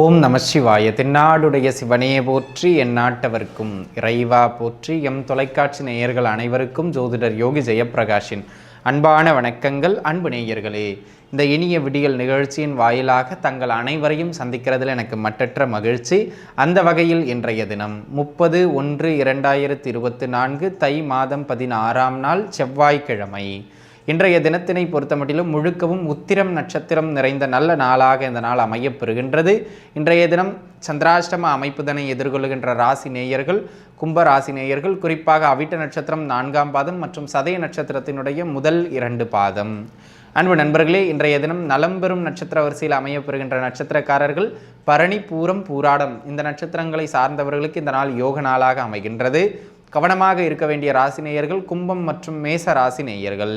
ஓம் நம சிவாய. தென்னாடுடைய சிவனே போற்றி என் நாட்டவர்க்கும் இறைவா போற்றி. எம் தொலைக்காட்சி நேயர்கள் அனைவருக்கும் ஜோதிடர் யோகி ஜெயப்பிரகாஷின் அன்பான வணக்கங்கள். அன்பு நேயர்களே இந்த இனிய விடியல் நிகழ்ச்சியின் வாயிலாக தங்கள் அனைவரையும் சந்திக்கிறதுல எனக்கு மட்டற்ற மகிழ்ச்சி. அந்த வகையில் இன்றைய தினம் முப்பது ஒன்று இரண்டாயிரத்தி இருபத்தி நான்கு தை மாதம் பதினாறாம் நாள் செவ்வாய்க்கிழமை. இன்றைய தினத்தினை பொறுத்தமட்டிலும் முழுக்கவும் உத்திரம் நட்சத்திரம் நிறைந்த நல்ல நாளாக இந்த நாள் அமையப்பெறுகின்றது. இன்றைய தினம் சந்திராஷ்டம அமைப்புதனை எதிர்கொள்கின்ற ராசி நேயர்கள் கும்ப ராசி நேயர்கள் குறிப்பாக அவிட்ட நட்சத்திரம் நான்காம் பாதம் மற்றும் சதய நட்சத்திரத்தினுடைய முதல் இரண்டு பாதம். அன்பு நண்பர்களே இன்றைய தினம் நலம் பெறும் நட்சத்திர வரிசையில் அமையப்பெறுகின்ற நட்சத்திரக்காரர்கள் பரணி பூரம் பூராடம் இந்த நட்சத்திரங்களை சார்ந்தவர்களுக்கு இந்த நாள் யோக நாளாக அமைகின்றது. கவனமாக இருக்க வேண்டிய ராசி நேயர்கள் கும்பம் மற்றும் மேச ராசி நேயர்கள்.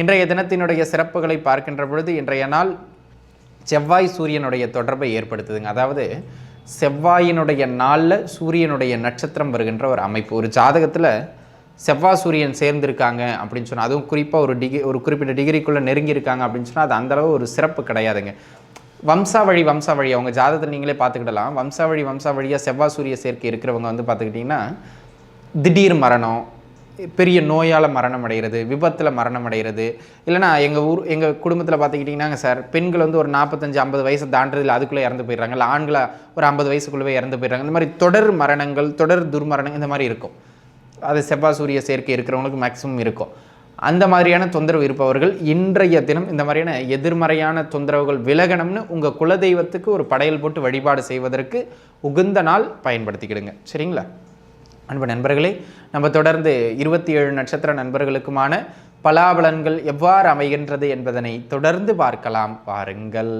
இன்றைய தினத்தினுடைய சிறப்புகளை பார்க்கின்ற பொழுது இன்றைய நாள் செவ்வாய் சூரியனுடைய தொடர்பை ஏற்படுத்துதுங்க. அதாவது செவ்வாயினுடைய நாளில் சூரியனுடைய நட்சத்திரம் வருகின்ற ஒரு அமைப்பு. ஒரு ஜாதகத்தில் செவ்வாய் சூரியன் சேர்ந்திருக்காங்க அப்படின்னு சொன்னால் அதுவும் குறிப்பாக ஒரு டிகிரி ஒரு குறிப்பிட்ட டிகிரிக்குள்ளே நெருங்கியிருக்காங்க அப்படின்னு சொன்னால் அது அந்தளவு ஒரு சிறப்பு கிடையாதுங்க. வம்சாவழி வம்சாவழி அவங்க ஜாதகத்தில் நீங்களே பார்த்துக்கிடலாம். வம்சாவழி வம்சாவழியாக செவ்வாய் சூரிய சேர்க்கை இருக்கிறவங்க வந்து பார்த்துக்கிட்டிங்கன்னா திடீர் மரணம் பெரிய நோயால் மரணம் அடைகிறது விபத்தில் மரணம் அடைகிறது இல்லைனா எங்கள் ஊர் எங்கள் குடும்பத்தில் பார்த்துக்கிட்டிங்கன்னாங்க சார் பெண்கள் வந்து ஒரு நாற்பத்தஞ்சு ஐம்பது வயசு தாண்டதில் அதுக்குள்ளே இறந்து போயிடுறாங்க. இல்லை ஆண்களை ஒரு ஐம்பது வயசுக்குள்ளவே இறந்து போயிடுறாங்க. இந்த மாதிரி தொடர் மரணங்கள் தொடர் துர்மரணங்கள் இந்த மாதிரி இருக்கும். அது செவ்வாய் சூரிய சேர்க்கை இருக்கிறவங்களுக்கு மேக்ஸிமம் இருக்கும். அந்த மாதிரியான தொந்தரவு இருப்பவர்கள் இன்றைய தினம் இந்த மாதிரியான எதிர்மறையான தொந்தரவுகள் விலகணும்னு உங்கள் குலதெய்வத்துக்கு ஒரு படையல் போட்டு வழிபாடு செய்வதற்கு உகுந்த நாள் பயன்படுத்திக்கிடுங்க. சரிங்களா? அன்பு நண்பர்களே நம்ம தொடர்ந்து இருபத்தி ஏழு நட்சத்திர நண்பர்களுக்குமான பலாபலன்கள் எவ்வாறு அமைகின்றது என்பதனை தொடர்ந்து பார்க்கலாம். பாருங்கள்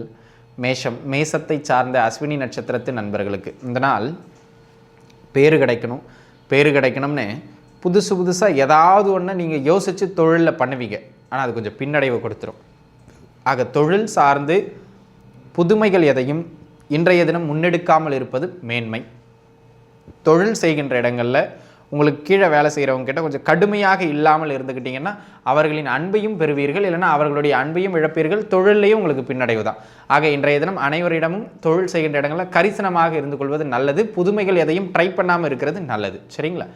மேஷம் மேசத்தை சார்ந்த அஸ்வினி நட்சத்திரத்து நண்பர்களுக்கு. இந்த நாள் பேரு கிடைக்கணும். பேரு கிடைக்கணும்னு புதுசு புதுசாக ஏதாவது ஒன்று நீங்கள் யோசித்து தொழிலில் பண்ணுவீங்க. ஆனால் அது கொஞ்சம் பின்னடைவை கொடுத்துரும். ஆக தொழில் சார்ந்து புதுமைகள் எதையும் இன்றைய தினம் முன்னெடுக்காமல் இருப்பது மேன்மை. தொழில் செய்கின்ற இடங்களில் உங்களுக்கு கீழே வேலை செய்கிறவங்க கிட்ட கொஞ்சம் கடுமையாக இல்லாமல் இருந்துக்கிட்டிங்கன்னா அவர்களின் அன்பையும் பெறுவீர்கள். இல்லைன்னா அவர்களுடைய அன்பையும் இழப்பீர்கள். தொழிலையும் உங்களுக்கு பின்னடைவு தான் ஆக இன்றைய தினம் அனைவரிடமும் தொழில் செய்கின்ற இடங்களில் கரிசனமாக இருந்து கொள்வது நல்லது. புதுமைகள் எதையும் ட்ரை பண்ணாமல் இருக்கிறது நல்லது. சரிங்களா?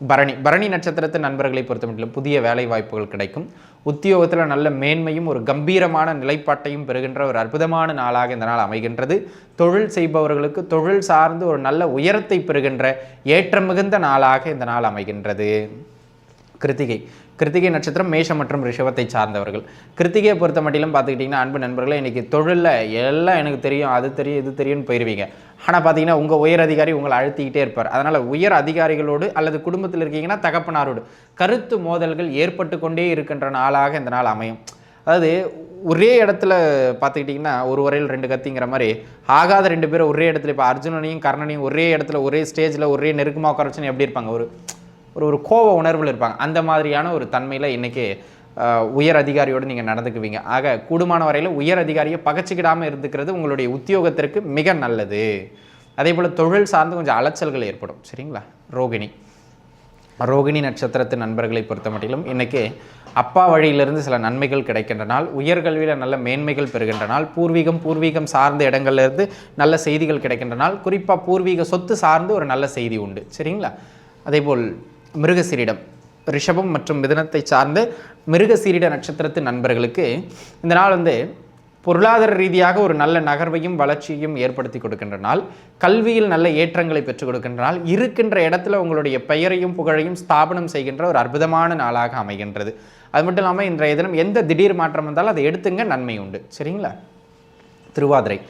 பரணி பரணி நட்சத்திரத்து நண்பர்களை பொறுத்தமட்டிலும் புதிய வேலை வாய்ப்புகள் கிடைக்கும். உத்தியோகத்தில் நல்ல மேன்மையும் ஒரு கம்பீரமான நிலைப்பாட்டையும் பெறுகின்ற ஒரு அற்புதமான நாளாக இந்த நாள் அமைகின்றது. தொழில் செய்பவர்களுக்கு தொழில் சார்ந்து ஒரு நல்ல உயரத்தை பெறுகின்ற ஏற்றம் மிகுந்த நாளாக இந்த நாள் அமைகின்றது. கிருத்திகை கிருத்திகை நட்சத்திரம் மேஷம் மற்றும் ரிஷபத்தை சார்ந்தவர்கள். கிருத்திகையை பொறுத்த மட்டிலும் பார்த்துக்கிட்டிங்கன்னா அன்பு நண்பர்களே இன்றைக்கி தொழிலில் எல்லாம் எனக்கு தெரியும் அது தெரியும் இது தெரியும்னு போயிருவீங்க. ஆனால் பார்த்தீங்கன்னா உங்கள் உயர் அதிகாரி உங்களை அழுத்திக்கிட்டே இருப்பார். அதனால் உயர் அதிகாரிகளோடு அல்லது குடும்பத்தில் இருக்கீங்கன்னா தகப்பனாரோடு கருத்து மோதல்கள் ஏற்பட்டு கொண்டே இருக்கின்ற நாளாக இந்த நாள் அமையும். அதாவது ஒரே இடத்துல பார்த்துக்கிட்டிங்கன்னா ஒரு வரையில் ரெண்டு கத்திங்கிற மாதிரி ஆகாத ரெண்டு பேரும் ஒரே இடத்துல இப்போ அர்ஜுனனையும் கர்ணனையும் ஒரே இடத்துல ஒரே ஸ்டேஜில் ஒரே நெருக்கமாக உட்கார வச்சுன்னு எப்படி இருப்பாங்க? ஒரு ஒரு ஒரு கோப உணர்வில் இருப்பாங்க. அந்த மாதிரியான ஒரு தன்மையில் இன்றைக்கி உயர் அதிகாரியோடு நீங்கள் நடந்துக்குவீங்க. ஆக கூடுமான வரையில் உயர் அதிகாரியை பகச்சிக்கிடாமல் இருந்துக்கிறது உங்களுடைய உத்தியோகத்திற்கு மிக நல்லது. அதே போல் தொழில் சார்ந்து கொஞ்சம் அலைச்சல்கள் ஏற்படும். சரிங்களா? ரோகிணி. ரோகிணி நட்சத்திரத்து நண்பர்களை பொறுத்த மட்டிலும் இன்றைக்கி அப்பா வழியிலிருந்து சில நன்மைகள் கிடைக்கின்ற நாள் உயர்கல்வியில் நல்ல மேன்மைகள் பெறுகின்ற நாள் பூர்வீகம் பூர்வீகம் சார்ந்த இடங்கள்லேருந்து நல்ல செய்திகள் கிடைக்கின்ற நாள் குறிப்பாக பூர்வீக சொத்து சார்ந்து ஒரு நல்ல செய்தி உண்டு. சரிங்களா? அதேபோல் மிருகசீரிடம். ரிஷபம் மற்றும் மிதனத்தை சார்ந்த மிருகசீரிட நட்சத்திரத்து நண்பர்களுக்கு இந்த நாள் வந்து பொருளாதார ரீதியாக ஒரு நல்ல நகர்வையும் வளர்ச்சியையும் ஏற்படுத்தி கொடுக்கின்ற நாள். கல்வியில் நல்ல ஏற்றங்களை பெற்றுக் கொடுக்கின்ற நாள். இருக்கின்ற இடத்துல உங்களுடைய பெயரையும் புகழையும் ஸ்தாபனம் செய்கின்ற ஒரு அற்புதமான நாளாக அமைகின்றது. அது மட்டும் இல்லாமல் இன்றைய தினம் எந்த திடீர் மாற்றம் வந்தாலும் அதை எடுத்துங்க நன்மை உண்டு. சரிங்களா? திருவாதிரை.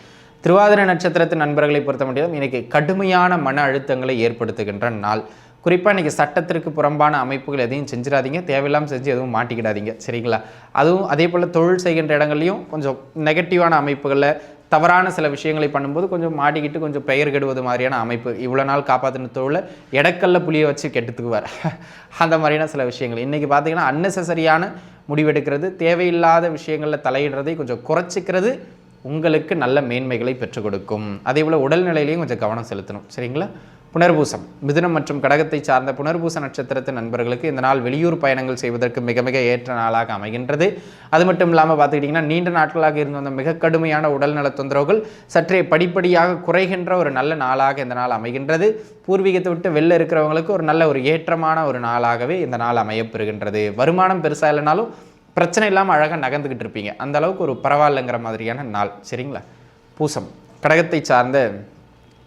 திருவாதிரை நட்சத்திரத்தின் நண்பர்களை பொறுத்த முடியும் இன்னைக்கு கடுமையான மன அழுத்தங்களை ஏற்படுத்துகின்ற நாள். குறிப்பாக இன்றைக்கி சட்டத்திற்கு புறம்பான அமைப்புகள் எதையும் செஞ்சிடாதீங்க. தேவையில்லாமல் செஞ்சு எதுவும் மாட்டிக்கிடாதீங்க. சரிங்களா? அதுவும் அதே போல் தொழில் செய்கின்ற இடங்கள்லையும் கொஞ்சம் நெகட்டிவான அமைப்புகளில் தவறான சில விஷயங்களை பண்ணும்போது கொஞ்சம் மாட்டிக்கிட்டு கொஞ்சம் பெயர் கெடுவது மாதிரியான அமைப்பு இவ்வளோ நாள் காப்பாற்றின தொழிலை இடக்கல்ல புளியை வச்சு கெட்டுத்துக்குவார். அந்த மாதிரியான சில விஷயங்கள். இன்றைக்கி பார்த்தீங்கன்னா அன்னெசரியான முடிவெடுக்கிறது தேவையில்லாத விஷயங்களில் தலையிடுறதை கொஞ்சம் குறைச்சிக்கிறது உங்களுக்கு நல்ல மேன்மைகளை பெற்றுக் கொடுக்கும். அதே போல் உடல்நிலையிலையும் கொஞ்சம் கவனம் செலுத்தணும். சரிங்களா? புனர்பூசம். மிதுனம் மற்றும் கடகத்தை சார்ந்த புனர்பூச நட்சத்திரத்தின் நண்பர்களுக்கு இந்த நாள் வெளியூர் பயணங்கள் செய்வதற்கு மிக மிக ஏற்ற நாளாக அமைகின்றது. அது மட்டும் இல்லாமல் பார்த்துக்கிட்டிங்கன்னா நீண்ட நாட்களாக இருந்து வந்த மிக கடுமையான உடல்நல தொந்தரவுகள் சற்றே படிப்படியாக குறைகின்ற ஒரு நல்ல நாளாக இந்த நாள் அமைகின்றது. பூர்வீகத்தை விட்டு வெளில இருக்கிறவங்களுக்கு ஒரு நல்ல ஒரு ஏற்றமான ஒரு நாளாகவே இந்த நாள் அமையப்பெறுகின்றது. வருமானம் பெருசாக இல்லைனாலும் பிரச்சனை இல்லாமல் அழகாக நகர்ந்துக்கிட்டு இருப்பீங்க. அந்த அளவுக்கு ஒரு பரவாயில்லைங்கிற மாதிரியான நாள். சரிங்களா? பூசம். கடகத்தை சார்ந்த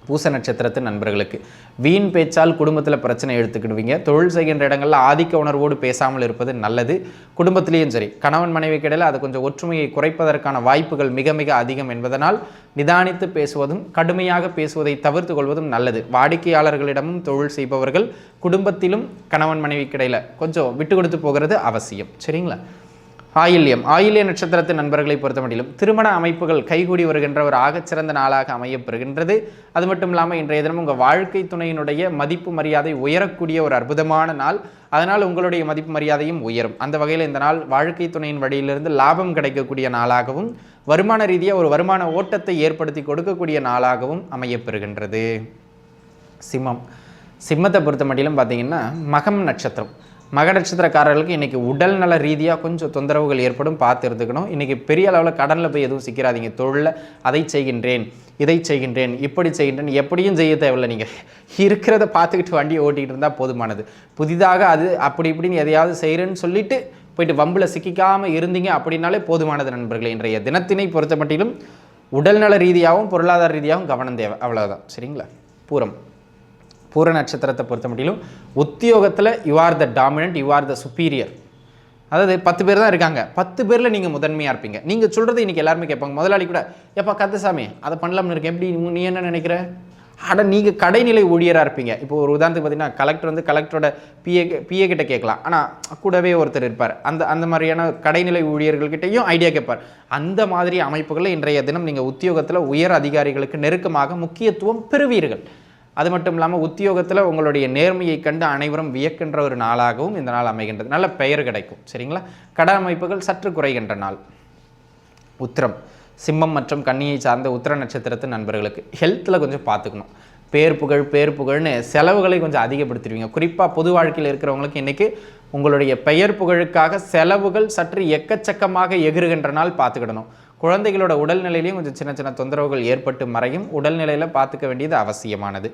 பூச நட்சத்திரத்து நண்பர்களுக்கு. வீண் பேச்சால் குடும்பத்தில் பிரச்சனை எடுத்துக்கிடுவீங்க. தொழில் செய்கின்ற இடங்களில் ஆதிக்க உணர்வோடு பேசாமல் இருப்பது நல்லது. குடும்பத்திலேயும் சரி கணவன் மனைவிக்கு இடையில் அது கொஞ்சம் ஒற்றுமையை குறைப்பதற்கான வாய்ப்புகள் மிக மிக அதிகம் என்பதனால் நிதானித்து பேசுவதும் கடுமையாக பேசுவதை தவிர்த்து கொள்வதும் நல்லது. வாடிக்கையாளர்களிடமும் தொழில் செய்பவர்கள் குடும்பத்திலும் கணவன் மனைவிக்கு இடையில் கொஞ்சம் விட்டு கொடுத்து போகிறது அவசியம். சரிங்களா? ஆயில்யம். ஆயில்ய நட்சத்திரத்தின் நண்பர்களை பொறுத்தமட்டிலும் திருமண அமைப்புகள் கைகூடி வருகின்ற ஒரு ஆகச்சிறந்த நாளாக அமையப்பெறுகின்றது. அது மட்டும் இல்லாமல் இன்றைய தினம் உங்கள் வாழ்க்கை துணையினுடைய மதிப்பு மரியாதை உயரக்கூடிய ஒரு அற்புதமான நாள். அதனால் உங்களுடைய மதிப்பு மரியாதையும் உயரும். அந்த வகையில் இந்த நாள் வாழ்க்கை துணையின் வழியிலிருந்து லாபம் கிடைக்கக்கூடிய நாளாகவும் வருமான ரீதியாக ஒரு வருமான ஓட்டத்தை ஏற்படுத்தி கொடுக்கக்கூடிய நாளாகவும் அமையப்பெறுகின்றது. சிம்மம். சிம்மத்தை பொறுத்த மட்டிலும் பார்த்தீங்கன்னா மகம் நட்சத்திரம். மக நட்சத்திரக்காரர்களுக்கு இன்றைக்கி உடல் நல ரீதியாக கொஞ்சம் தொந்தரவுகள் ஏற்படும். பார்த்து இருந்துக்கணும் இன்றைக்கி பெரிய அளவில் கடனில் போய் எதுவும் சிக்கிறாதீங்க. தொழிலில் அதை செய்கின்றேன் இதை செய்கின்றேன் இப்படி செய்கின்றேன் எப்படியும் செய்ய தேவையில்லை நீங்கள் இருக்கிறத பார்த்துக்கிட்டு வண்டியை ஓட்டிகிட்டு இருந்தால் போதுமானது. புதிதாக அது அப்படி இப்படின்னு எதையாவது செய்கிறேன்னு சொல்லிட்டு போயிட்டு வம்பில் சிக்கிக்காமல் இருந்தீங்க அப்படின்னாலே போதுமானது நண்பர்களே. இன்றைய தினத்தினை பொறுத்த மட்டிலும் உடல்நல ரீதியாகவும் பொருளாதார ரீதியாகவும் கவனம் தேவை. அவ்வளோதான் சரிங்களா? பூரம். பூர நட்சத்திரத்தை பொறுத்த மட்டிலும் உத்தியோகத்தில் you are the dominant you are the superior அதாவது பத்து பேர் தான் இருக்காங்க. பத்து பேரில் நீங்கள் முதன்மையாக இருப்பீங்க. நீங்கள் சொல்கிறது இன்றைக்கி எல்லாருமே கேட்பாங்க. முதலாளி கூட எப்பா கத்தசாமி அதை பண்ணலாம்னு இருக்கேன். எப்படி நீ என்ன நினைக்கிற? அட நீங்கள் கடைநிலை ஊழியராக இருப்பீங்க. இப்போ ஒரு உதாரணத்துக்கு பார்த்தீங்கன்னா கலெக்டர் வந்து கலெக்டரோட பிஏ பிஏ கிட்ட கேட்கலாம். ஆனால் கூடவே ஒருத்தர் இருப்பார். அந்த அந்த மாதிரியான கடைநிலை ஊழியர்கள்கிட்டையும் ஐடியா கேட்பார். அந்த மாதிரி அமைப்புகளில் இன்றைய தினம் நீங்கள் உத்தியோகத்தில் உயர் அதிகாரிகளுக்கு நெருக்கமாக முக்கியத்துவம் பெறுவீர்கள். அது மட்டும் இல்லாமல் உத்தியோகத்தில் உங்களுடைய நேர்மையை கண்டு அனைவரும் வியக்கின்ற ஒரு நாளாகவும் இந்த நாள் அமைகின்றது. நல்ல பெயர் கிடைக்கும் சரிங்களா? கட அமைப்புகள் சற்று குறைகின்ற நாள். உத்திரம். சிம்மம் மற்றும் கன்னியை சார்ந்த உத்திர நட்சத்திரத்து நண்பர்களுக்கு ஹெல்த்தில் கொஞ்சம் பார்த்துக்கணும். பேர் புகழ் பேர் புகழ்னு செலவுகளை கொஞ்சம் அதிகப்படுத்திடுவீங்க. குறிப்பாக பொது வாழ்க்கையில் இருக்கிறவங்களுக்கு இன்றைக்கி உங்களுடைய பெயர் புகழுக்காக செலவுகள் சற்று எக்கச்சக்கமாக எகிறுகின்ற நாள் பார்த்துக்கிடணும். குழந்தைகளோட உடல்நிலையிலையும் கொஞ்சம் சின்ன சின்ன தொந்தரவுகள் ஏற்பட்டு மறையும். உடல்நிலையில் பார்த்துக்க வேண்டியது அவசியமானது.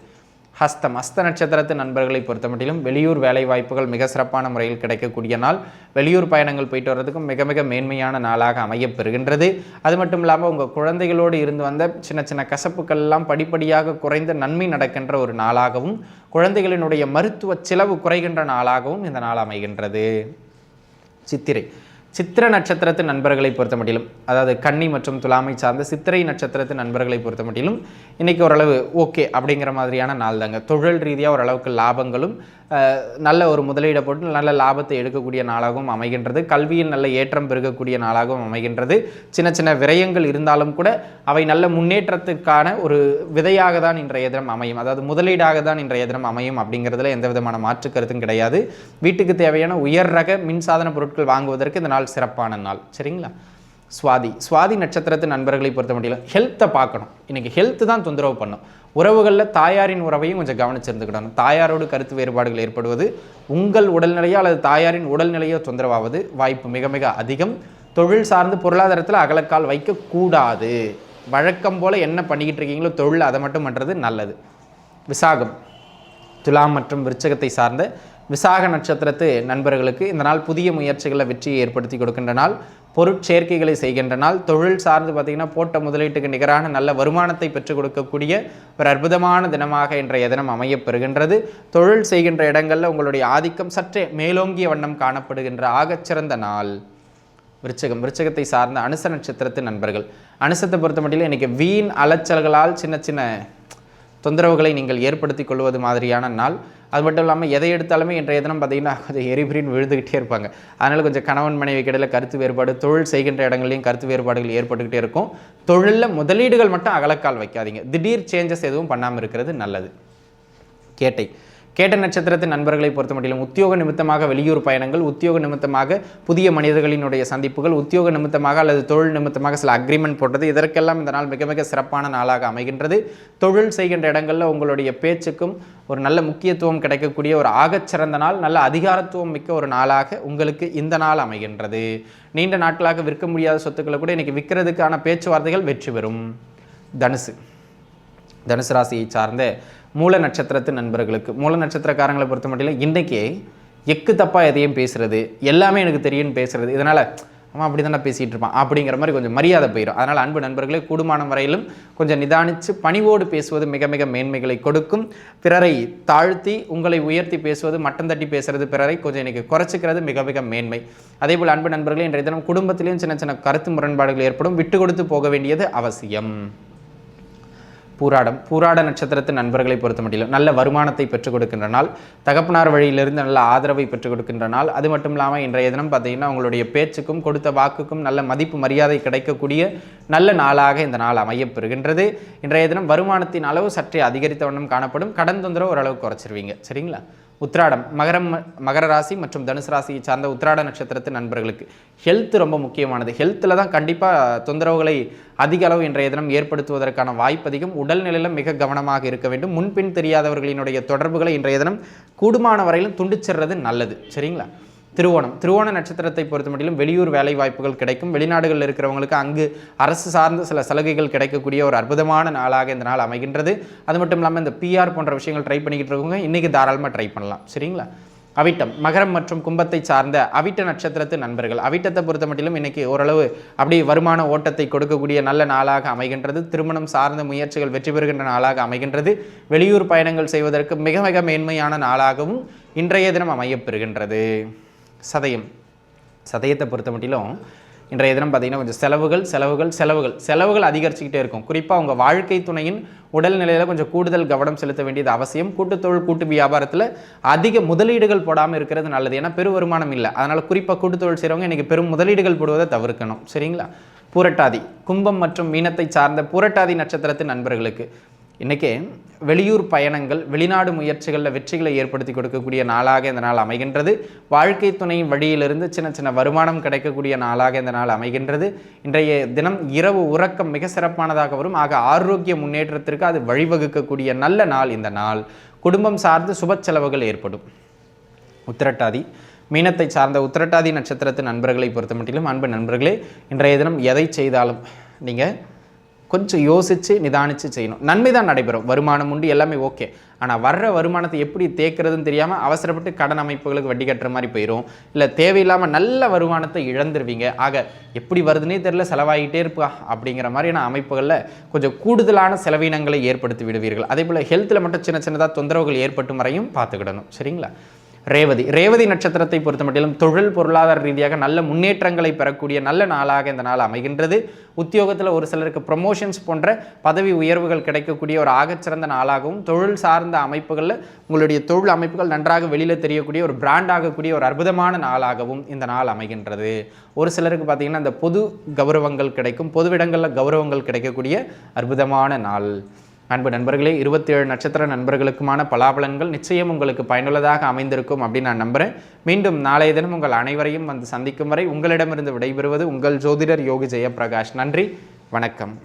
ஹஸ்தம் ஹஸ்த நட்சத்திரத்து நண்பர்களை பொறுத்த மட்டிலும் வெளியூர் வேலை வாய்ப்புகள் மிக சிறப்பான முறையில் கிடைக்கக்கூடிய நாள். வெளியூர் பயணங்கள் போயிட்டு வர்றதுக்கும் மிக மிக மேன்மையான நாளாக அமையப்பெறுகின்றது. அது மட்டும் இல்லாமல் உங்கள் குழந்தைகளோடு இருந்து வந்த சின்ன சின்ன கசப்புக்கள் எல்லாம் படிப்படியாக குறைந்த நன்மை நடக்கின்ற ஒரு நாளாகவும் குழந்தைகளினுடைய மருத்துவ செலவு குறைகின்ற நாளாகவும் இந்த நாள் அமைகின்றது. சித்திரை. சித்திர நட்சத்திரத்து நண்பர்களை பொறுத்த மட்டிலும் அதாவது கன்னி மற்றும் துலாமை சார்ந்த சித்திரை நட்சத்திரத்து நண்பர்களை பொறுத்த மட்டிலும் இன்றைக்கி ஓரளவு ஓகே அப்படிங்கிற மாதிரியான நாள் தாங்க. தொழில் ரீதியாக ஓரளவுக்கு லாபங்களும் நல்ல ஒரு முதலீடை போட்டு நல்ல லாபத்தை எடுக்கக்கூடிய நாளாகவும் அமைகின்றது. கல்வியில் நல்ல ஏற்றம் பெருகக்கூடிய நாளாகவும் அமைகின்றது. சின்ன சின்ன விரயங்கள் இருந்தாலும் கூட அவை நல்ல முன்னேற்றத்துக்கான ஒரு விதையாக தான் இன்றைய தினம் அமையும். அதாவது முதலீடாக தான் இன்றைய தினம் அமையும் அப்படிங்கிறதுல எந்த விதமான மாற்று கருத்தும் கிடையாது. வீட்டுக்கு தேவையான உயர் ரக மின்சாதன பொருட்கள் வாங்குவதற்கு இந்த நாள் சிறப்பான நாள். சரிங்களா? சுவாதி. சுவாதி நட்சத்திரத்து நண்பர்களை பொறுத்த முடியல ஹெல்த்தை பார்க்கணும். இன்றைக்கி ஹெல்த்து தான் தொந்தரவு பண்ணும். உறவுகளில் தாயாரின் உறவையும் கொஞ்சம் கவனிச்சிருந்துக்கிடணும். தாயாரோடு கருத்து வேறுபாடுகள் ஏற்படுவது உங்கள் உடல்நிலையோ அல்லது தாயாரின் உடல்நிலையோ தொந்தரவாவது வாய்ப்பு மிக மிக அதிகம். தொழில் சார்ந்து பொருளாதாரத்தில் அகலக்கால் வைக்கக்கூடாது. வழக்கம் போல் என்ன பண்ணிக்கிட்டு இருக்கீங்களோ தொழில் அதை மட்டும் பண்ணுறது நல்லது. விசாகம். துலாம் மற்றும் விருச்சகத்தை சார்ந்த விசாக நட்சத்திரத்து நண்பர்களுக்கு இந்த நாள் புதிய முயற்சிகளை வெற்றியை ஏற்படுத்தி கொடுக்கின்ற நாள். பொருட்சேர்க்கைகளை செய்கின்ற நாள். தொழில் சார்ந்து பார்த்திங்கன்னா போட்ட முதலீட்டுக்கு நிகரான நல்ல வருமானத்தை பெற்றுக் கொடுக்கக்கூடிய ஒரு அற்புதமான தினமாக இன்றைய தினம் அமையப்பெறுகின்றது. தொழில் செய்கின்ற இடங்களில் உங்களுடைய ஆதிக்கம் சற்றே மேலோங்கிய வண்ணம் காணப்படுகின்ற ஆகச்சிறந்த நாள். விருச்சகம். விருச்சகத்தை சார்ந்த அனுச நட்சத்திரத்து நண்பர்கள். அனுசத்தை பொறுத்த மட்டும் இன்றைக்கி வீண் அலைச்சல்களால் சின்ன சின்ன தொந்தரவுகளை நீங்கள் ஏற்படுத்தி கொள்வது மாதிரியான நாள். அது மட்டும் இல்லாமல் எதை எடுத்தாலுமே இன்றைய தினம் பார்த்தீங்கன்னா கொஞ்சம் எரிபிரின்னு விழுந்துக்கிட்டே இருப்பாங்க. அதனால் கொஞ்சம் கணவன் மனைவி கிடையில் கருத்து வேறுபாடு தொழில் செய்கின்ற இடங்களையும் கருத்து வேறுபாடுகள் ஏற்பட்டுக்கிட்டே இருக்கும். தொழிலில் முதலீடுகள் மட்டும் அகலக்கால் வைக்காதீங்க. திடீர் சேஞ்சஸ் எதுவும் பண்ணாமல் இருக்கிறது நல்லது. கேட்டை. கேட்ட நட்சத்திரத்தின் நண்பர்களை பொறுத்த மட்டிலும் உத்தியோக நிமித்தமாக வெளியூர் பயணங்கள் உத்தியோக நிமித்தமாக புதிய மனிதர்களினுடைய சந்திப்புகள் உத்தியோக நிமித்தமாக அல்லது தொழில் நிமித்தமாக சில அக்ரிமெண்ட் போட்டது. இதற்கெல்லாம் இந்த நாள் மிக மிக சிறப்பான நாளாக அமைகின்றது. தொழில் செய்கின்ற இடங்களில் உங்களுடைய பேச்சுக்கும் ஒரு நல்ல முக்கியத்துவம் கிடைக்கக்கூடிய ஒரு ஆகச்சிறந்த நாள் நல்ல அதிகாரத்துவம் மிக்க ஒரு நாளாக உங்களுக்கு இந்த நாள் அமைகின்றது. நீண்ட நாட்களாக விற்க முடியாத சொத்துக்களை கூட இன்றைக்கி விற்கிறதுக்கான பேச்சுவார்த்தைகள் வெற்றி பெறும். தனுசு. தனுசு ராசியை சார்ந்த மூல நட்சத்திரத்து நண்பர்களுக்கு மூல நட்சத்திரக்காரங்களை பொறுத்த மட்டும் இன்றைக்கி எக்கு தப்பாக எதையும் பேசுகிறது எல்லாமே எனக்கு தெரியும்னு பேசுகிறது இதனால் அவன் அப்படி தானே பேசிகிட்டு இருப்பான் அப்படிங்கிற மாதிரி கொஞ்சம் மரியாதை போயிடும் அதனால் அன்பு நண்பர்களே கூடுமானம் வரையிலும் கொஞ்சம் நிதானித்து பணிவோடு பேசுவது மிக மிக மேன்மைகளை கொடுக்கும். பிறரை தாழ்த்தி உங்களை உயர்த்தி பேசுவது மட்டம் தட்டி பேசுறது பிறரை கொஞ்சம் இன்றைக்கி குறைச்சிக்கிறது மிக மிக மேன்மை. அதே போல் அன்பு நண்பர்களே இன்றைய தினம் குடும்பத்திலையும் சின்ன சின்ன கருத்து முரண்பாடுகள் ஏற்படும். விட்டு கொடுத்து போக வேண்டியது அவசியம். பூராடம் பூராட நட்சத்திரத்து நண்பர்களை பொறுத்த மட்டிலும் நல்ல வருமானத்தை பெற்றுக் கொடுக்கின்ற நாள் தகப்பனார் வழியிலிருந்து நல்ல ஆதரவை பெற்றுக் கொடுக்கின்ற நாள். அது மட்டும் இல்லாமல் இன்றைய தினம் பார்த்தீங்கன்னா உங்களுடைய பேச்சுக்கும் கொடுத்த வாக்குக்கும் நல்ல மதிப்பு மரியாதை கிடைக்கக்கூடிய நல்ல நாளாக இந்த நாள் அமையப்பெறுகின்றது இன்றைய தினம் வருமானத்தின் அளவு சற்றே அதிகரித்த வண்ணம் காணப்படும். கடன் தொந்தரவு ஓரளவு குறைச்சிருவீங்க. சரிங்களா? உத்ராடம் மகரம் மகர ராசி மற்றும் தனுசு ராசியை சார்ந்த உத்ராட நட்சத்திரத்து நண்பர்களுக்கு. ஹெல்த் ரொம்ப முக்கியமானது. ஹெல்த்தில் தான் கண்டிப்பாக தொந்தரவுகளை அதிக அளவு இன்றைய தினம் ஏற்படுத்துவதற்கான வாய்ப்பு அதிகம். உடல்நிலையிலும் மிக கவனமாக இருக்க வேண்டும். முன்பின் தெரியாதவர்களினுடைய தொடர்புகளை இன்றைய தினம் கூடுமான வரையிலும் துண்டிச்சிடுறது நல்லது. சரிங்களா? திருவோணம். திருவோண நட்சத்திரத்தை பொறுத்த மட்டிலும் வெளியூர் வேலை வாய்ப்புகள் கிடைக்கும். வெளிநாடுகளில் இருக்கிறவங்களுக்கு அங்கு அரசு சார்ந்த சில சலுகைகள் கிடைக்கக்கூடிய ஒரு அற்புதமான நாளாக இந்த நாள் அமைகின்றது. அது மட்டும் இல்லாமல் இந்த பிஆர் போன்ற விஷயங்கள் ட்ரை பண்ணிக்கிட்டு இருக்கவங்க இன்றைக்கி தாராளமாக ட்ரை பண்ணலாம். சரிங்களா? அவிட்டம் மகரம் மற்றும் கும்பத்தை சார்ந்த அவிட்ட நட்சத்திரத்து நண்பர்கள். அவிட்டத்தை பொறுத்த மட்டிலும் இன்றைக்கி ஓரளவு அப்படி வருமான ஓட்டத்தை கொடுக்கக்கூடிய நல்ல நாளாக அமைகின்றது. திருமணம் சார்ந்த முயற்சிகள் வெற்றி பெறுகின்ற நாளாக அமைகின்றது. வெளியூர் பயணங்கள் செய்வதற்கு மிக மிக மேன்மையான நாளாகவும் இன்றைய தினம் அமையப்பெறுகின்றது சதயம். சதயத்தை பொறுத்த மட்டிலும் இன்றைய தினம் பார்த்திங்கன்னா கொஞ்சம் செலவுகள் செலவுகள் செலவுகள் செலவுகள் அதிகரிச்சுக்கிட்டே இருக்கும். குறிப்பாக உங்கள் வாழ்க்கை துணையின் உடல்நிலையில் கொஞ்சம் கூடுதல் கவனம் செலுத்த வேண்டியது அவசியம். கூட்டுத்தொழில் கூட்டு வியாபாரத்தில் அதிக முதலீடுகள் போடாமல் இருக்கிறது நல்லது. ஏன்னா பெரு வருமானம் இல்லை. அதனால் குறிப்பாக கூட்டுத்தொழில் செய்கிறவங்க இன்றைக்கி பெரும் முதலீடுகள் போடுவதை தவிர்க்கணும். சரிங்களா? புரட்டாதி. கும்பம் மற்றும் மீனத்தை சார்ந்த புரட்டாதி நட்சத்திரத்தின் நண்பர்களுக்கு. இன்றைக்கி வெளியூர் பயணங்கள் வெளிநாடு முயற்சிகளில் வெற்றிகளை ஏற்படுத்தி கொடுக்கக்கூடிய நாளாக இந்த நாள் அமைகின்றது. வாழ்க்கை துணை வழியிலிருந்து சின்ன சின்ன வருமானம் கிடைக்கக்கூடிய நாளாக இந்த நாள் அமைகின்றது. இன்றைய தினம் இரவு உறக்கம் மிக சிறப்பானதாக வரும். ஆக ஆரோக்கிய முன்னேற்றத்திற்கு அது வழிவகுக்கக்கூடிய நல்ல நாள் இந்த நாள். குடும்பம் சார்ந்து சுப செலவுகள் ஏற்படும். உத்திரட்டாதி. மீனத்தை சார்ந்த உத்திரட்டாதி நட்சத்திரத்து நண்பர்களை பொறுத்த மட்டிலும் அன்பு நண்பர்களே இன்றைய தினம் எதை செய்தாலும் நீங்கள் கொஞ்சம் யோசித்து நிதானித்து செய்யணும். நன்மை தான் நடைபெறும். வருமானம் உண்டு எல்லாமே ஓகே. ஆனால் வர்ற வருமானத்தை எப்படி தேக்கிறதுன்னு தெரியாமல் அவசரப்பட்டு கடன் அமைப்புகளுக்கு வட்டி கட்டுற மாதிரி போயிடும் இல்லை தேவையில்லாமல் நல்ல வருமானத்தை இழந்துருவீங்க. ஆக எப்படி வருதுன்னே தெரில செலவாகிட்டே இருப்பா அப்படிங்கிற மாதிரியான அமைப்புகளில் கொஞ்சம் கூடுதலான செலவினங்களை ஏற்படுத்தி விடுவீர்கள். அதே போல் ஹெல்த்தில் மட்டும் சின்ன சின்னதாக தொந்தரவுகள் ஏற்பட்டு வரையும் பார்த்துக்கிடணும். சரிங்களா? ரேவதி. ரேவதி நட்சத்திரத்தை பொறுத்த மட்டிலும் தொழில் பொருளாதார ரீதியாக நல்ல முன்னேற்றங்களை பெறக்கூடிய நல்ல நாளாக இந்த நாள் அமைகின்றது. உத்தியோகத்தில் ஒரு சிலருக்கு ப்ரமோஷன்ஸ் போன்ற பதவி உயர்வுகள் கிடைக்கக்கூடிய ஒரு ஆகச்சிறந்த நாளாகவும் தொழில் சார்ந்த அமைப்புகளில் உங்களுடைய தொழில் அமைப்புகள் நன்றாக வெளியில் தெரியக்கூடிய ஒரு பிராண்ட் ஆகக்கூடிய ஒரு அற்புதமான நாளாகவும் இந்த நாள் அமைகின்றது. ஒரு சிலருக்கு பார்த்திங்கன்னா இந்த பொது கௌரவங்கள் கிடைக்கும் பொதுவிடங்களில் கௌரவங்கள் கிடைக்கக்கூடிய அற்புதமான நாள். அன்பு நண்பர்களே இருபத்தி ஏழு நட்சத்திர நண்பர்களுக்குமான பலாபலன்கள் நிச்சயம் உங்களுக்கு பயனுள்ளதாக அமைந்திருக்கும் அப்படின்னு நான் நம்புகிறேன் மீண்டும் நாளைய தினம் உங்கள் அனைவரையும் வந்து சந்திக்கும் வரை உங்களிடமிருந்து விடைபெறுவது உங்கள் ஜோதிடர் யோகி ஜெயபிரகாஷ் நன்றி வணக்கம்.